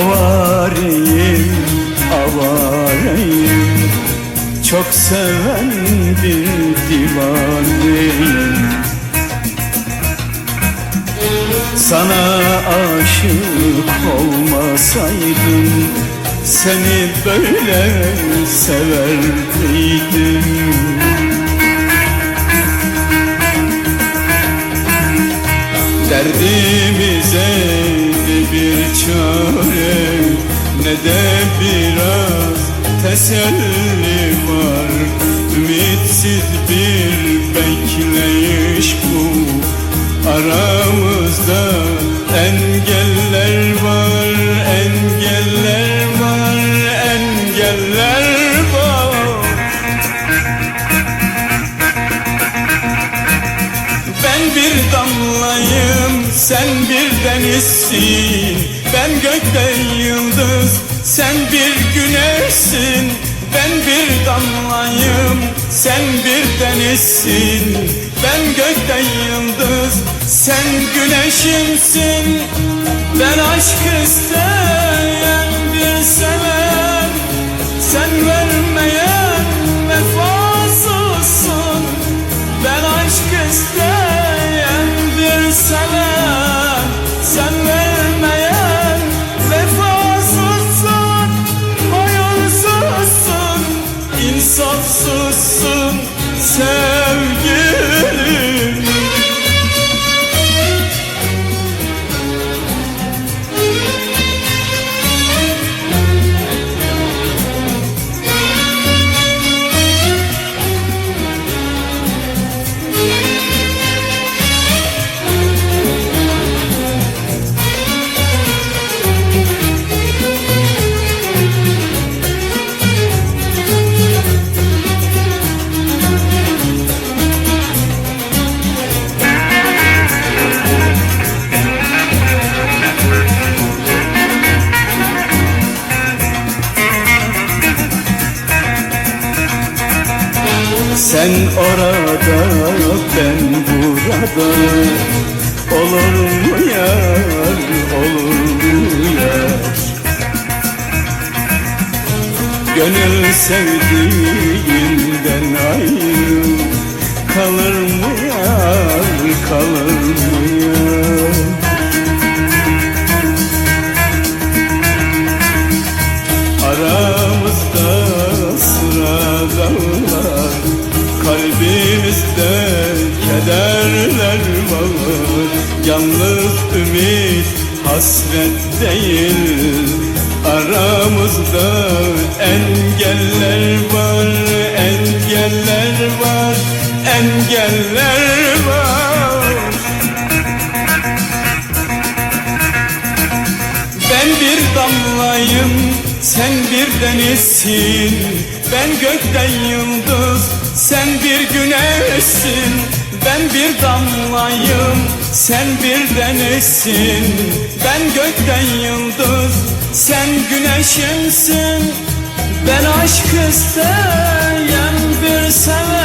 Avareyim, avareyim Çok seven bir divaneyim Sana aşık olmasaydım Seni böyle sever miydim? Derdimize bir çare ne de biraz teselli var. Ümitsiz bir bekleyiş bu Aramızda Ben bir damlayım, sen bir denizsin. Ben gökte yıldız, sen bir güneşsin. Ben bir damlayım, sen bir denizsin. Ben gökte yıldız, sen güneşimsin. Ben aşk isteyen bir seven Sen vermeyen vefasızsın. Ben aşk isteyen insafsızsın sevgilim Sen orada ben burada. Olur mu yar olur mu yar? Gönül sevdiğinden ayrı Kalır mı Yalnız ümit hasret değil. Aramızda engeller var Engeller var Engeller var. Ben bir damlayım, sen bir denizsin. Ben gökten yıldız, sen bir güneşsin Ben bir damlayım, sen bir denizsin Ben gökten yıldız, sen güneşimsin. Ben aşk isteyen bir seven